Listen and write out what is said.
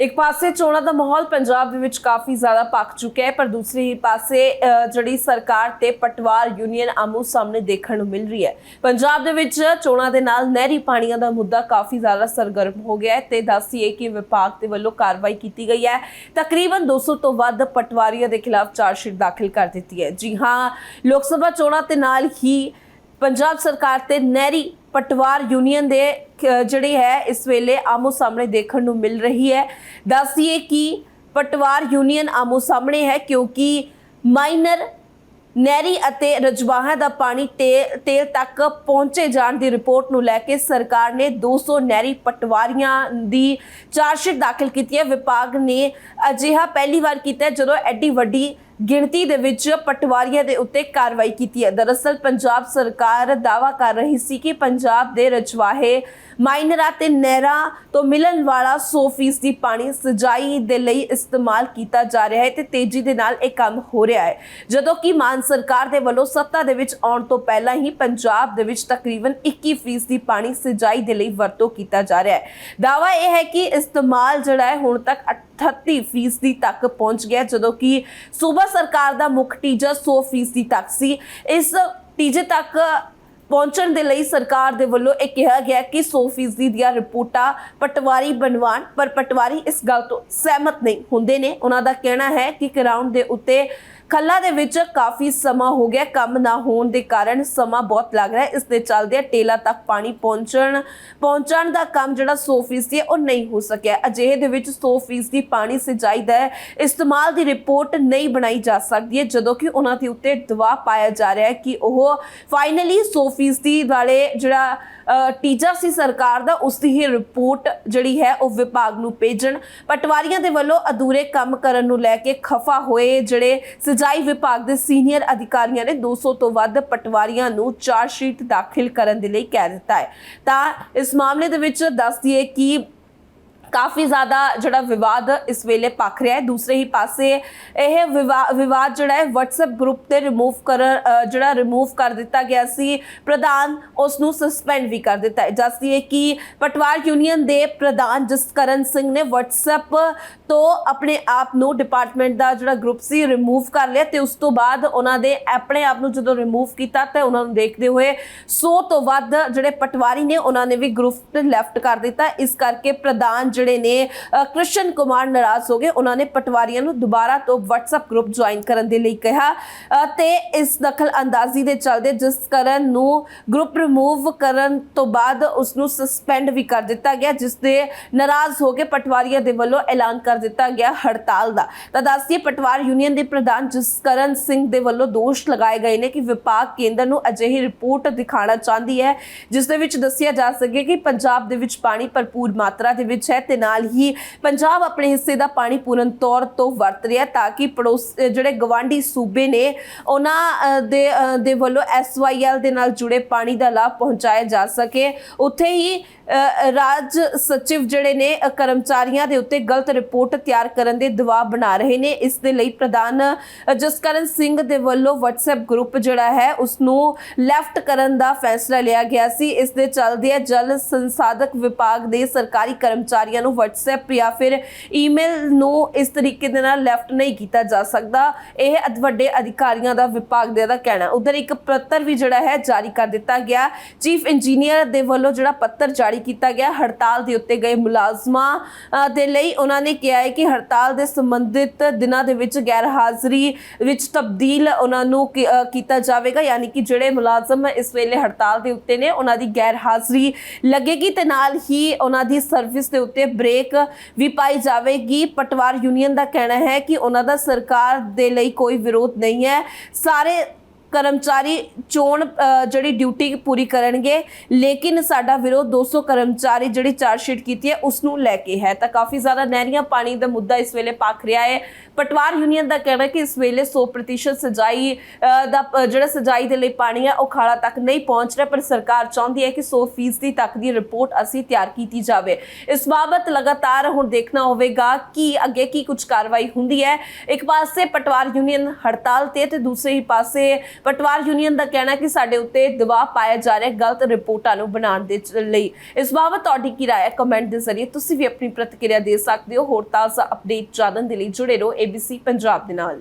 ਇੱਕ ਪਾਸੇ ਚੋਣਾਂ ਦਾ ਮਾਹੌਲ ਪੰਜਾਬ ਦੇ ਵਿੱਚ ਕਾਫੀ ਜ਼ਿਆਦਾ ਪੱਕ ਚੁੱਕਿਆ ਹੈ, ਪਰ ਦੂਸਰੀ ਪਾਸੇ ਜਿਹੜੀ ਸਰਕਾਰ ਤੇ ਪਟਵਾਰ ਯੂਨੀਅਨ ਆਮੋ ਸਾਹਮਣੇ ਦੇਖਣ ਨੂੰ ਮਿਲ ਰਹੀ ਹੈ। ਪੰਜਾਬ ਦੇ ਵਿੱਚ ਚੋਣਾਂ ਦੇ ਨਾਲ ਨਹਿਰੀ ਪਾਣੀਆਂ ਦਾ ਮੁੱਦਾ ਕਾਫੀ ਜ਼ਿਆਦਾ ਸਰਗਰਮ ਹੋ ਗਿਆ ਹੈ ਤੇ ਦੱਸੀਏ ਕਿ ਵਿਭਾਗ ਦੇ ਵੱਲੋਂ ਕਾਰਵਾਈ ਕੀਤੀ ਗਈ ਹੈ। ਤਕਰੀਬਨ 200 ਤੋਂ ਵੱਧ ਪਟਵਾਰੀਆਂ ਦੇ ਖਿਲਾਫ ਚਾਰਜਸ਼ੀਟ ਦਾਖਲ ਕਰ ਦਿੱਤੀ ਹੈ। ਜੀ ਹਾਂ, ਲੋਕ ਸਭਾ ਚੋਣਾਂ ਤੇ ਨਾਲ ਹੀ ਪੰਜਾਬ ਸਰਕਾਰ ਤੇ ਨਹਿਰੀ ਪਟਵਾਰ ਯੂਨੀਅਨ ਦੇ ਅਹ, ਜਿਹੜੀ ਹੈ ਇਸ ਵੇਲੇ ਆਮੋ ਸਾਹਮਣੇ ਦੇਖਣ ਨੂੰ ਮਿਲ ਰਹੀ ਹੈ। ਦੱਸੀਏ ਕਿ ਪਟਵਾਰ ਯੂਨੀਅਨ ਆਮੋ ਸਾਹਮਣੇ ਹੈ ਕਿਉਂਕਿ ਮਾਈਨਰ ਨਹਿਰੀ ਅਤੇ ਰਜਵਾਹਾਂ ਦਾ ਪਾਣੀ ਤੇ- ਤੇਲ ਤੱਕ ਪਹੁੰਚੇ ਜਾਣ ਦੀ ਰਿਪੋਰਟ ਨੂੰ ਲੈ ਕੇ ਸਰਕਾਰ ਨੇ 200 ਨਹਿਰੀ ਪਟਵਾਰੀਆਂ ਦੀ ਚਾਰਜਸ਼ੀਟ ਦਾਖਲ ਕੀਤੀ ਹੈ। ਵਿਭਾਗ ਨੇ ਅਜਿਹਾ ਪਹਿਲੀ ਵਾਰ ਕੀਤਾ ਜਦੋਂ ਐਡੀ ਵੱਡੀ ਗਿਣਤੀ ਦੇ ਵਿੱਚ ਪਟਵਾਰੀਆਂ ਦੇ ਉੱਤੇ ਕਾਰਵਾਈ ਕੀਤੀ ਹੈ। ਦਰਅਸਲ ਪੰਜਾਬ ਸਰਕਾਰ ਦਾਵਾ ਕਰ ਰਹੀ ਸੀ ਕਿ ਪੰਜਾਬ ਦੇ ਰਜਵਾਹੇ ਮਾਈਨਰਾਂ ਤੇ ਨਹਿਰਾਂ ਤੋਂ ਮਿਲਣ ਵਾਲਾ 100% ਦੀ ਪਾਣੀ ਸਜਾਈ ਦੇ ਲਈ ਇਸਤੇਮਾਲ ਕੀਤਾ ਜਾ ਰਿਹਾ ਹੈ ਤੇ ਤੇਜ਼ੀ ਦੇ ਨਾਲ ਇਹ ਕੰਮ ਹੋ ਰਿਹਾ ਹੈ। ਜਦੋਂ ਕਿ ਮਾਨ ਸਰਕਾਰ ਦੇ ਵੱਲੋਂ ਸੱਤਾ ਦੇ ਵਿੱਚ ਆਉਣ ਤੋਂ ਪਹਿਲਾਂ ਹੀ ਪੰਜਾਬ ਦੇ ਵਿੱਚ ਤਕਰੀਬਨ 21% ਦੀ ਪਾਣੀ ਸਿੰਜਾਈ ਦੇ ਲਈ ਵਰਤੋਂ ਕੀਤਾ ਜਾ ਰਿਹਾ ਹੈ। ਦਾਵਾ ਇਹ ਹੈ ਕਿ ਇਸਤੇਮਾਲ ਜਿਹੜਾ ਹੈ ਹੁਣ ਤੱਕ 38% ਤੱਕ ਪਹੁੰਚ ਗਿਆ ਜਦੋਂ ਕਿ ਸੂਬਾ ਸਰਕਾਰ ਦਾ ਮੁੱਖ ਟੀਚਾ 100% ਤੱਕ ਸੀ। ਇਸ ਟੀਚੇ ਤੱਕ ਪਹੁੰਚਣ ਦੇ ਲਈ ਸਰਕਾਰ ਦੇ ਵੱਲੋਂ ਇਹ ਕਿਹਾ ਗਿਆ ਕਿ 100% ਦੀਆਂ ਰਿਪੋਰਟਾਂ ਪਟਵਾਰੀ ਬਣਵਾਉਣ, ਪਰ ਪਟਵਾਰੀ ਇਸ ਗੱਲ ਤੋਂ ਸਹਿਮਤ ਨਹੀਂ ਹੁੰਦੇ ਨੇ। ਉਹਨਾਂ ਦਾ ਕਹਿਣਾ ਹੈ ਕਿ ਗਰਾਊਂਡ ਦੇ ਉੱਤੇ ਖੱਲਾ ਦੇ ਵਿੱਚ ਕਾਫੀ ਸਮਾਂ ਹੋ ਗਿਆ। ਕੰਮ ਨਾ ਹੋਣ ਦੇ ਕਾਰਨ ਸਮਾਂ ਬਹੁਤ ਲੱਗ ਰਿਹਾ। ਇਸ ਦੇ ਚੱਲਦੇ ਟੇਲਾ ਤੱਕ ਪਾਣੀ ਪਹੁੰਚਣ ਪਹੁੰਚਣ ਦਾ ਕੰਮ ਜਿਹੜਾ 100% ਹੈ, ਉਹ ਨਹੀਂ ਹੋ ਸਕਿਆ। ਅਜਿਹੇ ਦੇ ਵਿੱਚ 100% ਦੀ ਪਾਣੀ ਸਿੰਚਾਈ ਦਾ ਇਸਤੇਮਾਲ ਦੀ ਰਿਪੋਰਟ ਨਹੀਂ ਬਣਾਈ ਜਾ ਸਕਦੀ ਹੈ, ਜਦੋਂ ਕਿ ਉਹਨਾਂ ਦੇ ਉੱਤੇ ਦਬਾਅ ਪਾਇਆ ਜਾ ਰਿਹਾ ਹੈ ਕਿ ਉਹ ਫਾਈਨਲੀ 100% ਵਾਲੇ ਜਿਹੜਾ ਟੀਚਾ ਸੀ ਸਰਕਾਰ ਦਾ ਉਸ ਦੀ ਹੀ ਰਿਪੋਰਟ ਜਿਹੜੀ ਹੈ, ਉਹ ਵਿਭਾਗ ਨੂੰ ਭੇਜਣ। ਪਟਵਾਰੀਆਂ ਦੇ ਵੱਲੋਂ ਅਧੂਰੇ ਕੰਮ ਕਰਨ ਨੂੰ ਲੈ ਕੇ ਖਫਾ ਹੋਏ ਜਿਹੜੇ ਸਿੰਜਾਈ ਵਿਭਾਗ ਦੇ ਸੀਨੀਅਰ ਅਧਿਕਾਰੀਆਂ ਨੇ 200 ਤੋਂ ਵੱਧ ਪਟਵਾਰੀਆਂ ਨੂੰ ਚਾਰਜ ਸ਼ੀਟ ਦਾਖਲ ਕਰਨ ਦੇ ਲਈ ਕਹਿ ਦਿੱਤਾ ਹੈ। ਤਾਂ ਇਸ ਮਾਮਲੇ ਦੇ ਵਿੱਚ ਦੱਸ ਦਈਏ ਕਿ ਕਾਫੀ ਜ਼ਿਆਦਾ ਜਿਹੜਾ ਵਿਵਾਦ ਇਸ ਵੇਲੇ ਪੱਖ ਰਿਹਾ ਹੈ। ਦੂਸਰੇ ਹੀ ਪਾਸੇ ਇਹ ਵਿਵਾ- ਵਿਵਾਦ ਜਿਹੜਾ ਹੈ, WhatsApp ਗਰੁੱਪ ਤੇ ਰਿਮੂਵ ਕਰ ਜਿਹੜਾ ਰਿਮੂਵ ਕਰ ਦਿੱਤਾ ਗਿਆ ਸੀ। ਪ੍ਰਧਾਨ ਉਸ ਨੂੰ ਸਸਪੈਂਡ ਵੀ ਕਰ ਦਿੱਤਾ ਹੈ। ਕਿ ਪਟਵਾਰ ਯੂਨੀਅਨ ਦੇ ਪ੍ਰਧਾਨ ਜਸਕਰਨ ਸਿੰਘ ਨੇ WhatsApp ਤੋਂ ਆਪਣੇ ਆਪ ਨੂੰ ਡਿਪਾਰਟਮੈਂਟ ਦਾ ਜਿਹੜਾ ਗਰੁੱਪ ਸੀ ਰਿਮੂਵ ਕਰ ਲਿਆ ਤੇ ਉਸ ਤੋਂ ਬਾਅਦ ਉਹਨਾਂ ਦੇ ਆਪਣੇ ਆਪ ਨੂੰ ਜਦੋਂ ਰਿਮੂਵ ਕੀਤਾ ਤਾਂ ਉਹਨਾਂ ਨੂੰ ਦੇਖਦੇ ਹੋਏ 100 ਤੋਂ ਵੱਧ ਜਿਹੜੇ ਪਟਵਾਰੀ ਨੇ, ਉਹਨਾਂ ਨੇ ਵੀ ਗਰੁੱਪ ਤੇ ਲੈਫਟ ਕਰ ਦਿੱਤਾ। ਇਸ ਕਰਕੇ ਪ੍ਰਧਾਨ ਜਿਹੜੇ ਨੇ ਕ੍ਰਿਸ਼ਨ ਕੁਮਾਰ ਨਾਰਾਜ਼ ਹੋ ਗਏ। ਉਹਨਾਂ ਨੇ ਪਟਵਾਰੀਆਂ ਨੂੰ ਦੁਬਾਰਾ ਤੋਂ WhatsApp ਗਰੁੱਪ ਜੁਆਇਨ ਕਰਨ ਦੇ ਲਈ ਕਿਹਾ। ਅ, ਤੇ ਇਸ ਦਖਲ ਅੰਦਾਜ਼ੀ ਦੇ ਚੱਲਦੇ ਜਿਸ ਕਰਨ ਨੂੰ ਗਰੁੱਪ ਰਿਮੂਵ ਕਰਨ ਤੋਂ ਬਾਅਦ ਉਸ ਨੂੰ ਸਸਪੈਂਡ ਵੀ ਕਰ ਦਿੱਤਾ ਗਿਆ ਜਿਸ ਦੇ ਨਾਰਾਜ਼ ਹੋ ਕੇ ਪਟਵਾਰੀਆਂ ਦੇ ਵੱਲੋਂ ਐਲਾਨ ਕਰ ਦਿੱਤਾ ਗਿਆ ਹੜਤਾਲ ਦਾ। ਤਾਂ ਦੱਸਦੀ ਪਟਵਾਰ ਯੂਨੀਅਨ ਦੇ ਪ੍ਰਧਾਨ ਜਸਕਰਨ ਸਿੰਘ ਦੇ ਵੱਲੋਂ ਦੋਸ਼ ਲਗਾਏ ਗਏ ਨੇ ਕਿ ਵਿਭਾਗ ਕੇਂਦਰ ਨੂੰ ਅਜਿਹੀ ਰਿਪੋਰਟ ਦਿਖਾਉਣਾ ਚਾਹੁੰਦੀ ਹੈ ਜਿਸ ਦੇ ਵਿੱਚ ਦੱਸਿਆ ਜਾ ਸਕੇ ਕਿ ਪੰਜਾਬ ਦੇ ਵਿੱਚ ਪਾਣੀ ਭਰਪੂਰ ਮਾਤਰਾ ਦੇ ਵਿੱਚ ਹੈ ਤੇ ਨਾਲ ਹੀ ਪੰਜਾਬ ਆਪਣੇ ਹਿੱਸੇ ਦਾ ਪਾਣੀ ਪੂਰਨ ਤੌਰ ਤੋਂ ਵਰਤ ਰਿਹਾ ਤਾਂ ਕਿ ਪੜੋਸ ਜਿਹੜੇ ਗਵਾਂਢੀ ਸੂਬੇ ਨੇ ਉਹਨਾਂ ਅ, ਦੇ ਦੇ ਵੱਲੋਂ ਐਸਵਾਈਐਲ ਦੇ ਨਾਲ ਜੁੜੇ ਪਾਣੀ ਦਾ ਲਾਭ ਪਹੁੰਚਾਇਆ ਜਾ ਸਕੇ। ਉੱਥੇ ਹੀ ਰਾਜ ਸਚਿਵ ਜਿਹੜੇ ਨੇ ਕਰਮਚਾਰੀਆਂ ਦੇ ਉੱਤੇ ਗਲਤ ਰਿਪੋਰਟ ਤਿਆਰ ਕਰਨ ਦੇ ਦਬਾਅ ਬਣਾ ਰਹੇ ਨੇ। ਇਸ ਦੇ ਲਈ ਪ੍ਰਧਾਨ ਜਸਕਰਨ ਸਿੰਘ ਦੇ ਵੱਲੋਂ WhatsApp ਗਰੁੱਪ ਜਿਹੜਾ ਹੈ ਉਸ ਨੂੰ ਲੈਫਟ ਕਰਨ ਦਾ ਫੈਸਲਾ ਲਿਆ ਗਿਆ ਸੀ। ਇਸ ਦੇ ਚੱਲਦੇ ਜਲ ਸੰਸਾਧਕ ਵਿਭਾਗ ਦੇ ਸਰਕਾਰੀ ਕਰਮਚਾਰੀਆਂ ਨੂੰ WhatsApp ਜਾਂ ਫਿਰ ਈਮੇਲ ਨੂੰ ਇਸ ਤਰੀਕੇ ਦੇ ਨਾਲ ਲੈਫਟ ਨਹੀਂ ਕੀਤਾ ਜਾ ਸਕਦਾ। ਇਹ ਵੱਡੇ ਅਧਿਕਾਰੀਆਂ ਦਾ ਵਿਭਾਗ ਦੇ ਦਾ ਕਹਿਣਾ ਉਧਰ ਇੱਕ ਪੱਤਰ ਵੀ ਜਿਹੜਾ ਹੈ, ਜਾਰੀ ਕਰ ਦਿੱਤਾ ਗਿਆ। ਚੀਫ ਇੰਜੀਨੀਅਰ ਦੇ ਵੱਲੋਂ ਜਿਹੜਾ ਪੱਤਰ ਜਾਰੀ ਕੀਤਾ ਗਿਆ, ਹੜਤਾਲ ਦੇ ਉੱਤੇ ਗਏ ਮੁਲਾਜ਼ਮਾਂ ਦੇ ਲਈ ਉਹਨਾਂ ਨੇ ਕਿਹਾ ਹੈ ਕਿ ਹੜਤਾਲ ਦੇ ਸੰਬੰਧਿਤ ਦਿਨਾਂ ਦੇ ਵਿੱਚ ਗੈਰ ਹਾਜ਼ਰੀ ਵਿੱਚ ਤਬਦੀਲ ਉਹਨਾਂ ਨੂੰ ਕੀਤਾ ਜਾਵੇਗਾ। ਯਾਨੀ ਕਿ ਜਿਹੜੇ ਮੁਲਾਜ਼ਮ ਇਸ ਵੇਲੇ ਹੜਤਾਲ ਦੇ ਉੱਤੇ ਨੇ, ਉਹਨਾਂ ਦੀ ਗੈਰ ਹਾਜ਼ਰੀ ਲੱਗੇਗੀ ਤੇ ਨਾਲ ਹੀ ਉਹਨਾਂ ਦੀ ਸਰਵਿਸ ਦੇ ਉੱਤੇ ਬ੍ਰੇਕ ਵੀ ਪਾਈ ਜਾਵੇਗੀ। ਪਟਵਾਰ ਯੂਨੀਅਨ ਦਾ ਕਹਿਣਾ ਹੈ ਕਿ ਉਹਨਾਂ ਦਾ ਸਰਕਾਰ ਦੇ ਲਈ ਕੋਈ ਵਿਰੋਧ ਨਹੀਂ ਹੈ। ਸਾਰੇ ਕਰਮਚਾਰੀ ਚੋਣ ਜਿਹੜੀ ਡਿਊਟੀ ਪੂਰੀ ਕਰਨਗੇ, ਲੇਕਿਨ ਸਾਡਾ ਵਿਰੋਧ 200 ਕਰਮਚਾਰੀ ਜਿਹੜੀ ਚਾਰਜ ਸ਼ੀਟ ਕੀਤੀ ਹੈ ਉਸ ਨੂੰ ਲੈ ਕੇ ਹੈ। ਤਾਂ ਕਾਫੀ ਜ਼ਿਆਦਾ ਨਹਿਰੀਆਂ ਪਾਣੀ ਦਾ ਮੁੱਦਾ ਇਸ ਵੇਲੇ ਪੱਕ ਰਿਹਾ ਹੈ। ਪਟਵਾਰ ਯੂਨੀਅਨ ਦਾ ਕਹਿਣਾ ਕਿ ਇਸ ਵੇਲੇ 100% ਸਜਾਈ ਦਾ ਜਿਹੜਾ ਸਜਾਈ ਦੇ ਲਈ ਪਾਣੀ ਹੈ, ਉਹ ਖਾਲਾ ਤੱਕ ਨਹੀਂ ਪਹੁੰਚ ਰਿਹਾ, ਪਰ ਸਰਕਾਰ ਚਾਹੁੰਦੀ ਹੈ ਕਿ 100% ਤੱਕ ਦੀ ਰਿਪੋਰਟ ਅਸੀਂ ਤਿਆਰ ਕੀਤੀ ਜਾਵੇ। ਇਸ ਬਾਬਤ ਲਗਾਤਾਰ ਹੁਣ ਦੇਖਣਾ ਹੋਵੇਗਾ ਕਿ ਅੱਗੇ ਕੀ ਕੁਝ ਕਾਰਵਾਈ ਹੁੰਦੀ ਹੈ। ਇੱਕ ਪਾਸੇ ਪਟਵਾਰ ਯੂਨੀਅਨ ਹੜਤਾਲ ਤੇ ਤੇ ਦੂਸਰੇ ਹੀ ਪਾਸੇ ਪਟਵਾਰ ਯੂਨੀਅਨ ਦਾ ਕਹਿਣਾ ਕਿ ਸਾਡੇ ਉੱਤੇ ਦਬਾਅ ਪਾਇਆ ਜਾ ਰਿਹਾ ਹੈ ਗਲਤ ਰਿਪੋਰਟਾਂ ਨੂੰ ਬਣਾਉਣ ਦੇ ਲਈ। ਇਸ ਬਾਬਤ ਤੁਹਾਡੀ ਕੀ ਰਾਏ ਹੈ? ਕਮੈਂਟ ਦੇ ਜ਼ਰੀਏ ਤੁਸੀਂ ਵੀ ਆਪਣੀ ਪ੍ਰਤੀਕਿਰਿਆ ਦੇ ਸਕਦੇ ਹੋ। ਹੋਰ ਤਾਜ਼ਾ ਅਪਡੇਟ ਜਾਣਨ ਦੇ ਲਈ ਜੁੜੇ ਰਹੋ ABC ਪੰਜਾਬ ਦੇ ਨਾਲ।